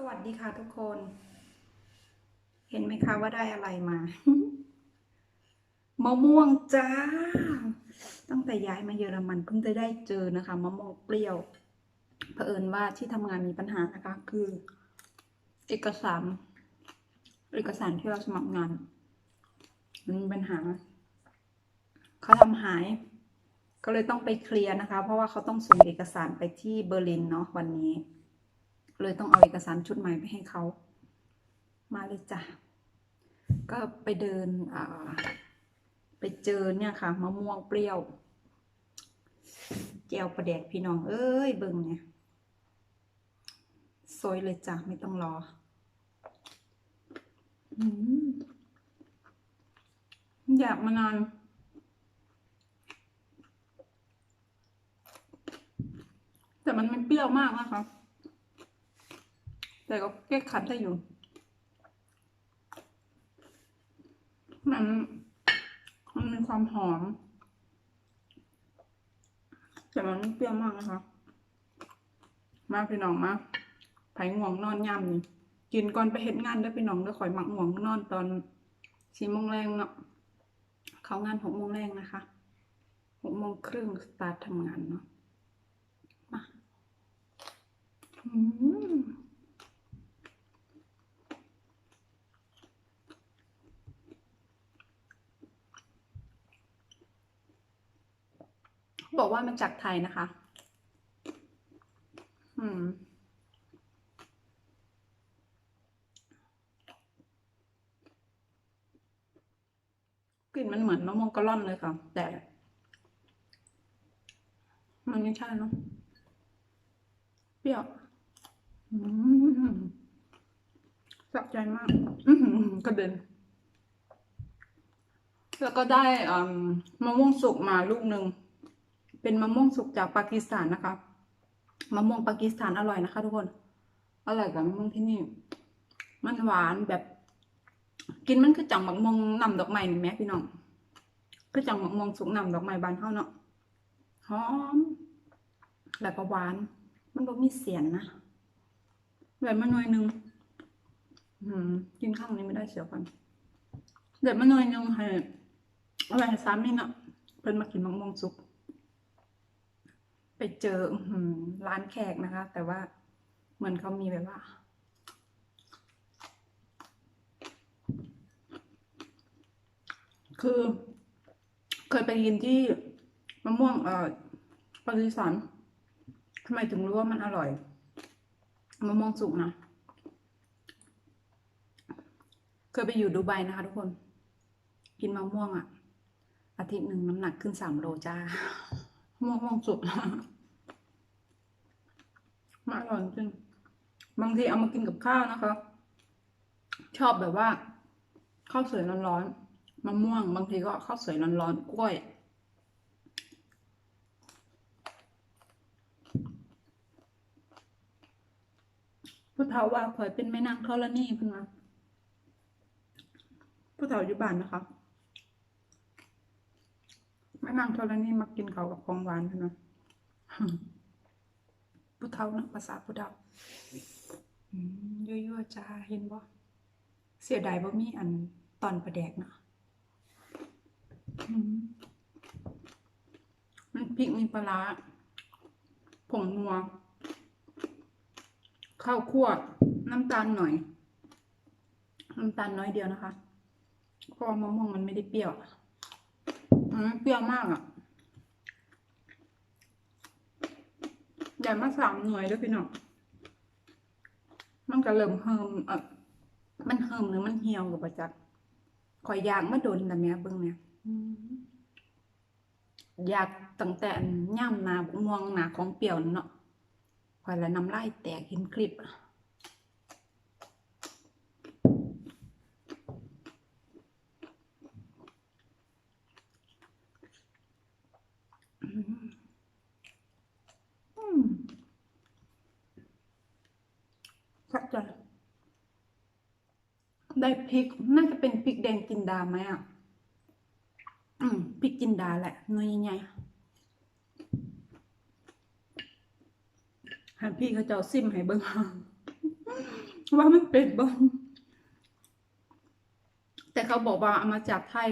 สวัสดีค่ะทุกคน เห็นไหมคะว่าได้อะไรมามะม่วงจ้า ตั้งแต่ย้ายมาเยอรมันเพิ่งจะได้เจอนะคะมะม่วงเปรี้ยวเผอิญว่าที่ทำงานมีปัญหานะคะ คือ เอกสารเอกสารที่เราสมัครงานมันมีปัญหาเขาทำหาย ก็เลยต้องไปเคลียร์นะคะ เพราะว่าเขาต้องส่งเอกสารไปที่เบอร์ลินเนาะวันนี้ เลยต้องเอาเอกสารชุดใหม่ไปให้เขามาเลยจ้ะก็ไปเดินไปเจอเนี่ยค่ะมะม่วงเปรี้ยวแจวประแดกพี่น้องเอ้ยเบิ่งเนี่ยซอยเลยจ้ะไม่ต้องรออยากมานานแต่มันไม่เปรี้ยวมากนะคะ แต่ก็แก้ขัดได้อยู่ มัน มันมีความหอม แต่มันไม่เปรี้ยวมากนะคะ มาพี่น้องมาไผ่ง่วงนอนย่ำนี่กินก่อนไปเห็นงานด้อพี่น้องด้อข่อยหมักง่วงนอนตอนสี่โมงแรงเนาะเขางานหกโมงแรงนะคะหกโมงครึ่งสตาร์ททำงานเนาะมาอืม บอกว่ามาจากไทยนะคะ อืม กลิ่นมันเหมือนมะม่วงกะล่อนเลยค่ะ แต่ มันไม่ใช่เนอะเปรี้ยว อืมสะใจมาก อืกระเด็นแล้วก็ได้มะม่วงสุกมาลูกหนึ่ง เป็นมะม่วงสุกจากปากีสถานนะคะ มะม่วงปากีสถานอร่อยนะคะ ทุกคน อร่อยกว่ามะม่วงที่นี่ มันหวานแบบ กินมันคือจังมะม่วงนำดอกไม้นี่แม่พี่น้อง คือจังมะม่วงสุกนำดอกไม้บานเฮาเนาะ หอม แล้วก็หวาน มันบ่มีเสียนนะแบบมาหน่อยหนึงอืมกินข้างนี้ไม่ได้เสียวกันเดี๋ยวมาหน่อยหนึงให้เอาไว้ให้สามีเนาะเพิ่นมากินมะม่วงสุก ไปเจอร้านแขกนะคะ แต่ว่าเหมือนเขามีแบบว่า คือ เคยไปกินที่มะม่วงเอ่อปากีสถานทำไมถึงรู้ว่ามันอร่อยมะม่วงสุกนะ เคยไปอยู่ดูไบนะคะทุกคน กินมะม่วงอะ อาทิตย์หนึ่งน้ำหนักขึ้นสามโลจ้า มะม่วงสุกมาอร่อยจริงบางทีเอามากินกับข้าวนะคะ ชอบแบบว่าข้าวสวยร้อนๆมะม่วง บางทีก็ข้าวสวยร้อนๆกล้วยผู้เฒ่าว่าข่อยเป็นแม่นางธรณีเพิ่นว่าผู้เฒ่าอยู่บ้านนะคะ แม่นางธรณีมากินเขากับของหวานนว่าผู้เฒ่านะภาษาผู้เฒ่าอืมยั่วๆจ้าเห็นบ่เสียดายบ่มีอันตอนประแดกเนาะมันพริกมีปลาร้าผงนัว ข้าวคั่ว น้ำตาลหน่อย น้ำตาลน้อยเดียวนะคะ เพราะมะม่วงมันไม่ได้เปรี้ยว มันไม่เปรี้ยวมากอะใหญ่มาสามหน่วยด้วยพี่น้องมันก็เริ่มเฮิมเออมันเฮิมหรือมันเหี่ยวกับประจักข่อยอยากมาโดนแต่แม่เบิ่งเนี่ยอยากตั้งแต่ย่ำหนาบกม่วงหนาของเปรี้ยวนั่นเนาะคอยละน้ำลายแตกเห็นคลิปอะอืมอืมสักใจ ได้พริก น่าจะเป็นพริกแดงจินดาไหมอะ อืมพริกจินดาแหละน่วยใหญ่ๆให้พี่เขาเจ้าซิมให้เบิ่งว่ามันเป็ดบ้างแต่เขาบอกว่าเอามาจากไทย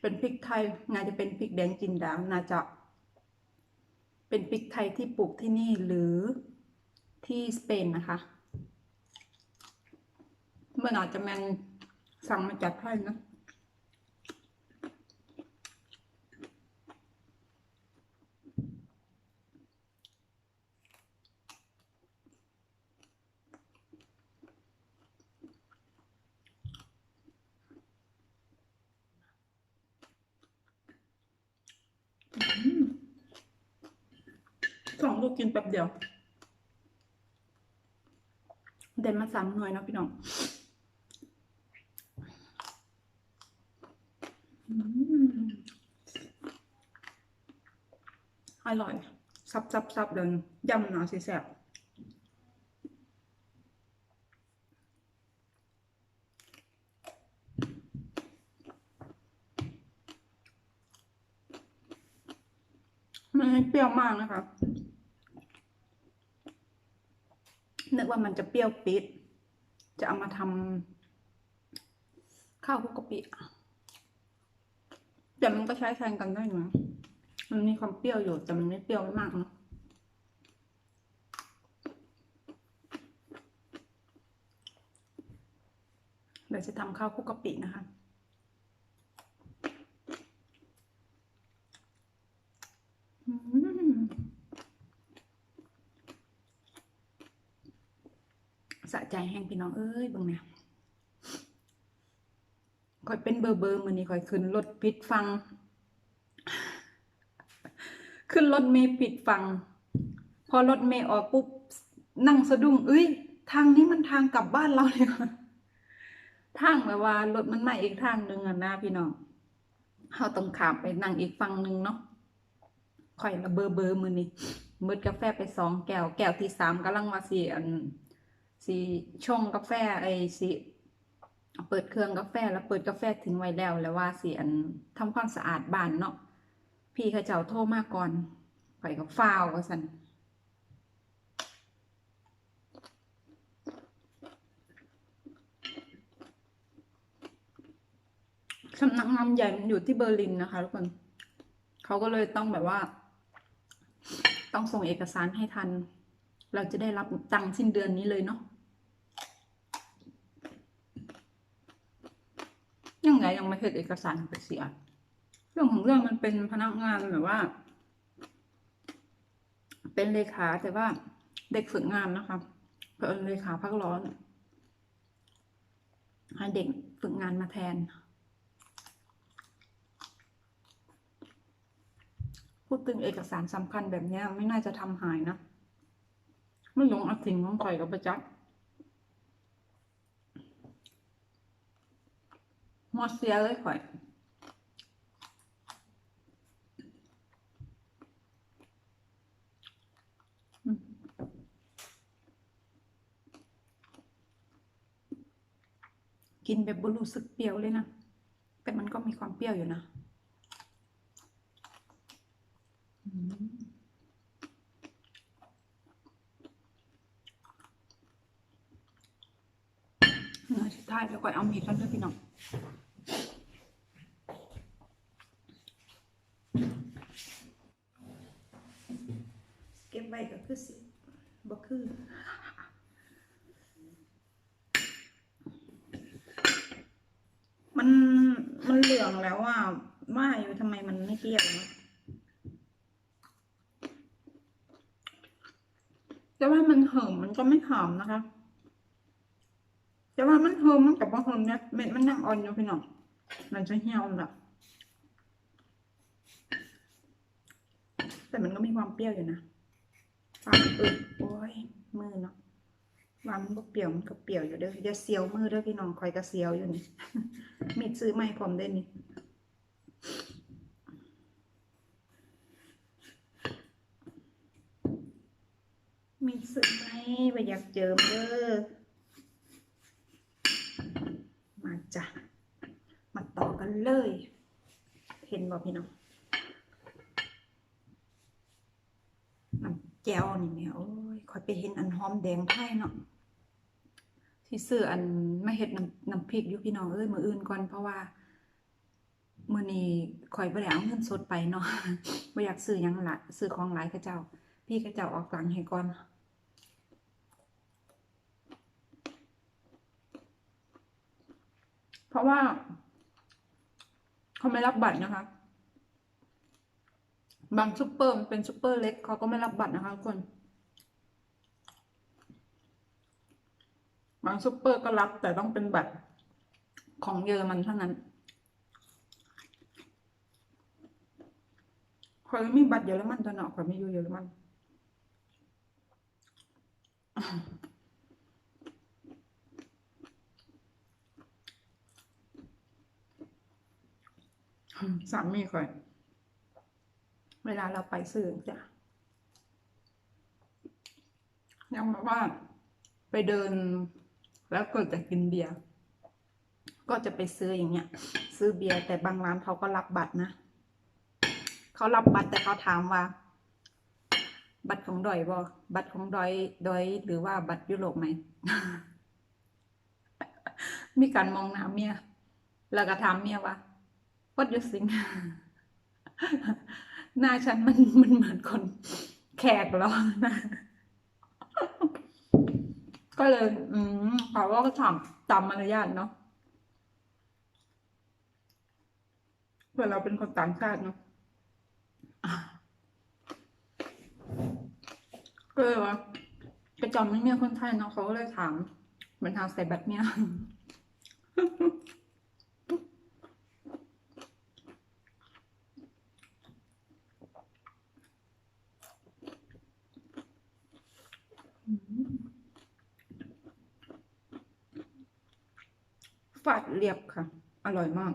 เป็นพริกไทย น่าจะเป็นพริกแดงจินดา น่าจะ เป็นพริกไทยที่ปลูกที่นี่หรือที่สเปนนะคะ เมื่อาจจะแมนสั่งมาจากไทยนะสองลูกกินแป๊บเดียว เด่นมาสามหน่วยนะพี่น้องอืม อร่อย ซับซับซับเดินยำหนาสิแซ่บมันเปรี้ยวมากนะคะนึกว่ามันจะเปรี้ยวปิด จะเอามาทำข้าวคุกกะปิแต่มันก็ใช้แทนกันได้นะ มันมีความเปรี้ยวอยู่แต่มันไม่เปรี้ยวมากเนอะเดี๋ยวจะทำข้าวคุกกะปินะคะสะใจแห้งพี่น้องเอ้ยบิ่งเนี่ยคอยเป็นเบอร์เบอร์มือนี้คอยขึ้นรถปิดฟัง รถเมย์ปิดฟังพอรถเมย์ออกปุ๊บนั่งสะดุ้งเอ้ย ทางนี้มันทางกลับบ้านเราเลยว่ะทางแบบว่ารถมันมาอีกทางหนึ่งอะนะพี่น้องเราต้องขามไปนั่งอีกฝั่งหนึ่งเนาะคอยละเบอร์เบอร์มือนี้มืดกาแฟไปสองแก้ว แก้วที่สามกำลังมาสี่อันสีชงกาแฟไอ้สีเปิดเครื่องกาแฟแล้วเปิดกาแฟทิ้งไว้แล้วแล้วว่าสีอันทำความสะอาดบ้านเนาะพี่เขาเจ้าโทรมาก่อน ข่อยก็ฟาวว่าสันสำนักงานใหญ่มันอยู่ที่เบอร์ลินนะคะทุกคนเขาก็เลยต้องแบบว่า ต้องส่งเอกสารให้ทัน เราจะได้รับตังค์สิ้นเดือนนี้เลยเนาะยังไงยังไม่เสร็จเอกสารไปเสีย เรื่องของเรื่องมันเป็นพนักงานแบบว่า เป็นเลขาแต่ว่าเด็กฝึกงานนะคะเพื่นเลขาพักร้อนให้เด็กฝึกงานมาแทน พูดถึงเอกสารสำคัญแบบนี้ไม่น่าจะทำหายนะ ไม่ลงเอาทิ้งของข่อยกับประจักษ์หมดเสียเลยข่อย อืม กินแบบบรู้สึกเปรี้ยวเลยนะ แต่มันก็มีความเปรี้ยวอยู่นะเนื้อสุดท้ายแล้วก็เอามีดกันด้วยพี่น้องเก็บไว้ก็คือสิบ่คือ มันมันเหลืองแล้วอะ ว่าอยู่ทำไมมันไม่เปรี้ยวนะแต่ว่ามันเหิมมันก็ไม่หอมนะคะ แต่ว่ามันเฮิมมันกับว่าเฮิมเนี่ยเม็ดมันยังอ่อนอยู่พี่น้องมันจะเหี่ยวแบบแต่มันก็มีความเปรี้ยวอยู่นะความอึดโอ้ยมือเนาะวามันก็เปรี้ยวมันก็เปรี้ยวอยู่เด้ออย่าเสียวมือเด้อพี่น้องคอยกระเสียวอยู่นี่มีดซื้อไม่พร้อมได้นี่ มีดซื้อไหมไปอยากเจิมเด้อมาจ้ะมาต่อกันเลย เห็นบ่พี่น้องน้ำแก้วนี่แม่ยโอ้ยคอยไปเห็นอันหอมแดงไทยเนาะที่ซื้ออันไม่เฮ็ดน้ำน้ำพริกอยู่พี่น้องเอ้ยมืออื่นก่อนเพราะว่ามื้อนี้ข่อยบ่ได้เอาเงินสดไปเนาะบ่อยากซื้อยังละซื้อของหลายเขาเจ้า พี่เขาเจ้าออกตังให้ก่อน เพราะว่า เขาไม่รับบัตรนะคะ บางซุปเปอร์มันเป็นซุปเปอร์เล็กเขาก็ไม่รับบัตรนะคะคนบางซุปเปอร์ก็รับ แต่ต้องเป็นบัตรของเยอรมันเท่านั้นคอยมีบัตรเยอรมันตอนเนาะคอยไม่อยู่เยอรมัน สามีคอย เวลาเราไปซื้อจ้ะยังแบบว่าไปเดินแล้วก็จะกินเบียร์ก็จะไปซื้ออย่างเงี้ย ซื้อเบียร์แต่บางร้านเขาก็รับบัตรนะเขารับบัตรแต่เขาถามว่า บัตรของดอยบอบัตรของดอยดอยหรือว่าบัตรยุโรปไหมมีการมองหน้าเมียแล้วก็ถามเมียว่า what you think หน้าฉันมันมันเหมือนคนแขกหรอนะก็เลย อืมเขาก็ถามตามมารยาทเนาะเพื่อเราเป็นคนต่างชาติเนาะอะก็เลยว่าประจำไม่มีคนไทยเนาะเขาก็เลยถามเหมือนทางใส่บัตรเนี่ย ฝาดเรียบค่ะ อร่อยมาก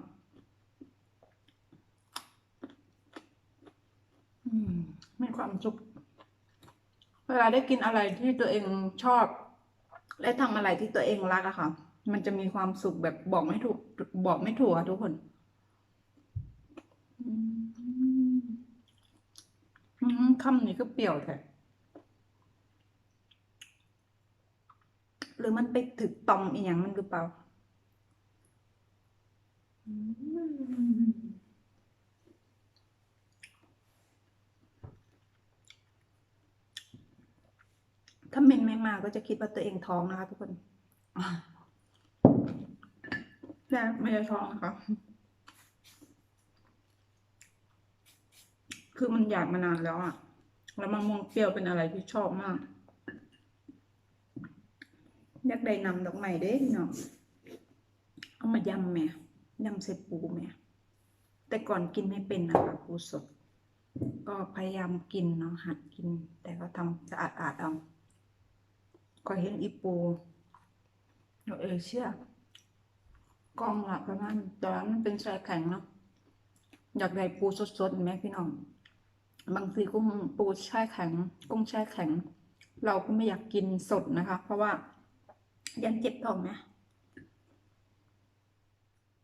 มีความสุข เวลาได้กินอะไรที่ตัวเองชอบ และทำอะไรที่ตัวเองรักอะค่ะ มันจะมีความสุขแบบบอกไม่ถูก บอกไม่ถูกอะทุกคนคำนี้ก็เปรี้ยวแท้หรือมันไปถึกตอมอีกอย่างมันหรือเปล่า ถ้าเมนไม่มาก็จะคิดว่าตัวเองท้องนะคะทุกคนแต่ไม่ได้ท้องนะคะคือมันอยากมานานแล้วอะแล้วมะม่วงเปรี้ยวเป็นอะไรที่ชอบมากอยากได้นำดอกไม้เด้พี่น้องเอามายำแม่ ยำใส่ปูแม่แต่ก่อนกินไม่เป็นนะคะปูสด ก็พยายามกินเนาะหัดกิน แต่ก็ทำจะอาดอาดๆเอาก็เห็นอีปูเออเชื่อกล้องละประมาณตอนนั้นมันเป็นชายแข็งเนาะอยากได้ปูสดๆไหมพี่น้องบางทีกุ้งปูแช่แข็ง กุ้งแช่แข็ง เราก็ไม่อยากกินสดนะคะ เพราะว่ายันเจ็บท้องนะ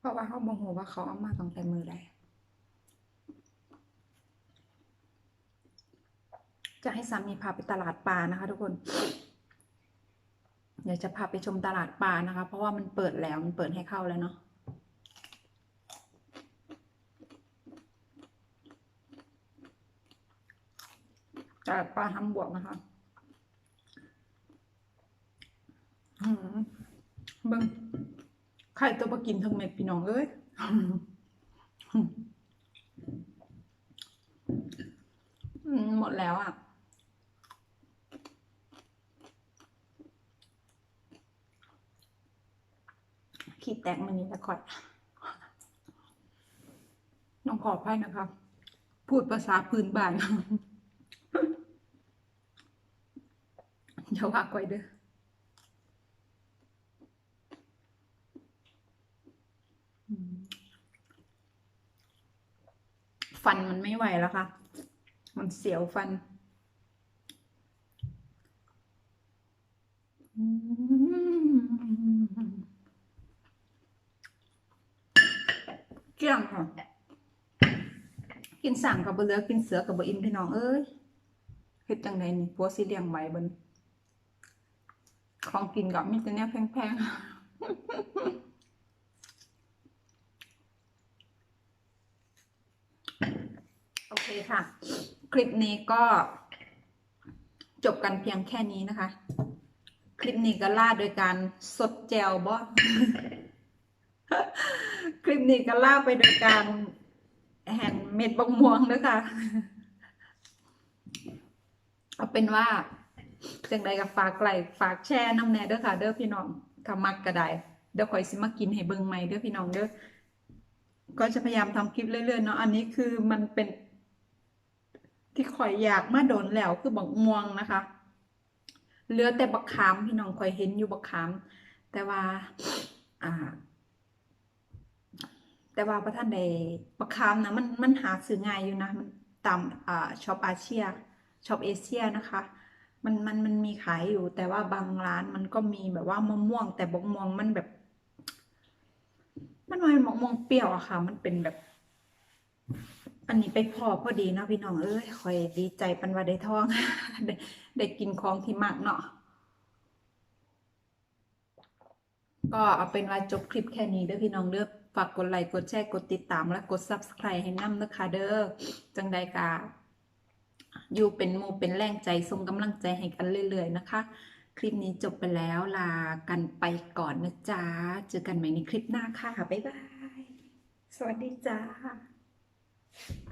เพราะว่าเขาโมโหว่าเขาเอามาตั้งแต่มือใดจะให้สามีพาไปตลาดปลานะคะ ทุกคน เดี๋ยวจะพาไปชมตลาดปลานะคะ เพราะว่ามันเปิดแล้วมันเปิดให้เข้าแล้วเนาะตลาดปลาทำบวกนะคะอืมเบิ้ง ไข่ตัวปกินทั้งเม็ดพี่น้องเอ้ยหมดแล้วอะ ขีดแตกมันนี้แล้วก่อนน้องขออภัยนะครับ พูดภาษาพื้นบ้านอย่าว่าไว้เด้อม ฟันมันไม่ไหวแล้วค่ะ มันเสียวฟันเกลี้ยงค่ะ กินสั่งกับบเลือกินเสือกับบอิมพี่น้องเอ้ยเฮ็ดจังไดนี่ผัวสิเลี้ยงไว้เบิ่นของกินก็มีแต่เนี้ยแพงๆ โอเคค่ะ คลิปนี้ก็จบกันเพียงแค่นี้นะคะ คลิปนี้ก็ล่าโดยการสดแจวบอคลิปนี้ก็ล่าไปโดยการแห่นเม็ดบงม่วงด้วยค่ะ เอาเป็นว่าจังใดกับฝากไกลฝากแชร์น้ำแน่เด้อค่ะ เด้อพี่น้องถ้ามักก็ได้เดี๋ยวข่อยสิมากินให้เบิ่งใหม่เด้อพี่น้องเด้อก็จะพยายามทำคลิปเรื่อยๆเนาะอันนี้คือมันเป็น ที่ข่อยอยากมาโดนแล้วคือบักม่วงนะคะ เหลือแต่บักขามพี่น้องข่อยเห็นอยู่บักขาม แต่ว่าอ่า แต่ว่าประท่านใดบักขามนะมันมันหาซื้อง่ายอยู่นะมันตามอ่าช็อปอาเซียช็อปเอเชียนะคะมันมันมันมีขายอยู่ แต่ว่าบางร้านมันก็มีแบบว่ามะม่วง แต่บักม่วงมันแบบ มันมันมะม่วงเปรี้ยวอะค่ะ มันเป็นแบบ อันนี้ไปพอพอดีเนาะพี่น้องเอ้ยคอยดีใจปันว่าได้ท้อง ได้ได้กินของที่มากเนาะก็เอาเป็นว่าจบคลิปแค่นี้เด้อพี่น้องเด้อฝากกดไลค์กดแชร์กดติดตามและกด Subscribe ให้น้ำเด้อค่ะเด้อจังใดกาอยู่เป็นหมู่เป็นแรงใจส่งกำลังใจให้กันเรื่อยๆนะคะ คลิปนี้จบไปแล้วลากันไปก่อนนะจ๊ะ เจอกันใหม่ในคลิปหน้าค่ะ บ๊ายบาย สวัสดีจ้า Thank you.